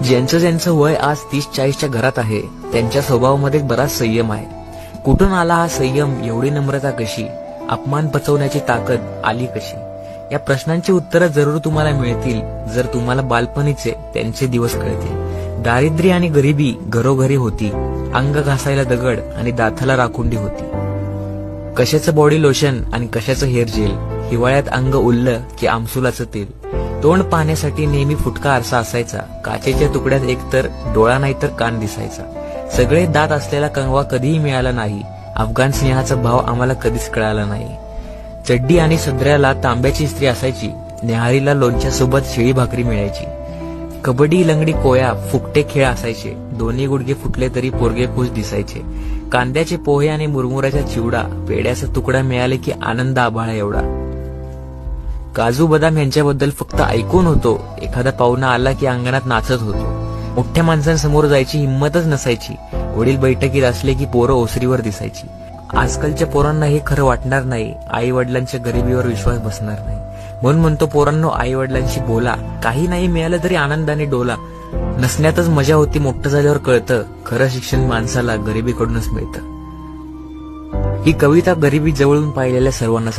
ज्यांचं ज्यांचं वय आज तीस चाळीसच्या घरात आहे त्यांच्या स्वभावामध्ये बराच संयम आहे. कुठून आला हा संयम एवढी नम्रता कशी? अपमान पचवण्याची ताकद आली कशी? या प्रश्नांची उत्तरं जरूर तुम्हाला मिळतील जर तुम्हाला बालपणीचे त्यांचे दिवस कळतील. दारिद्र्य आणि गरिबी घरोघरी होती. अंग घासायला दगड आणि दाथाला राखुंडी होती. कशाचं बॉडी लोशन आणि कशाचं हेअर जेल हिवाळ्यात अंग उरलं की आमसुलाचं तेल. तोंड पाहण्यासाठी नेहमी फुटका आरसा असायचा. काचेच्या तुकड्यात एकतर डोळा नाही तर कान दिसायचा. सगळे दात असलेला कंगवा कधीही मिळाला नाही. अफगाण स्नेहाचा भाव आम्हाला कधीच कळाला नाही. चड्डी आणि सदऱ्याला तांब्याची स्त्री असायची. न्याहारीला लोणच्यासोबत शेळी भाकरी मिळायची. कबड्डी लंगडी कोया फुकटे खेळ असायचे. दोन्ही गुडघे फुटले तरी पोरगे खुश दिसायचे. कांद्याचे पोहे आणि मुरमुराचा चिवडा पेड्याचा तुकडा मिळाले की आनंद आभाळा एवढा. काजू बदाम यांच्याबद्दल फक्त ऐकून होतो. एखादा पाहुणा आला की अंगणात नाचत होतो. मोठ्या माणसांसमोर जायची हिंमतच नसायची. वडील बैठकीत असले की पोरं ओसरीवर दिसायची. आजकालच्या पोरांना हे खरं वाटणार नाही. आई वडिलांच्या गरिबीवर विश्वास बसणार नाही. म्हणून म्हणतो पोरांनो आई वडिलांशी बोला. काही नाही मिळालं तरी आनंदाने डोला. नसण्यातच मजा होती मोठं झाल्यावर कळतं. खरं शिक्षण माणसाला गरिबीकडूनच मिळतं. ही कविता गरिबी जवळून पाहिलेल्या सर्वांना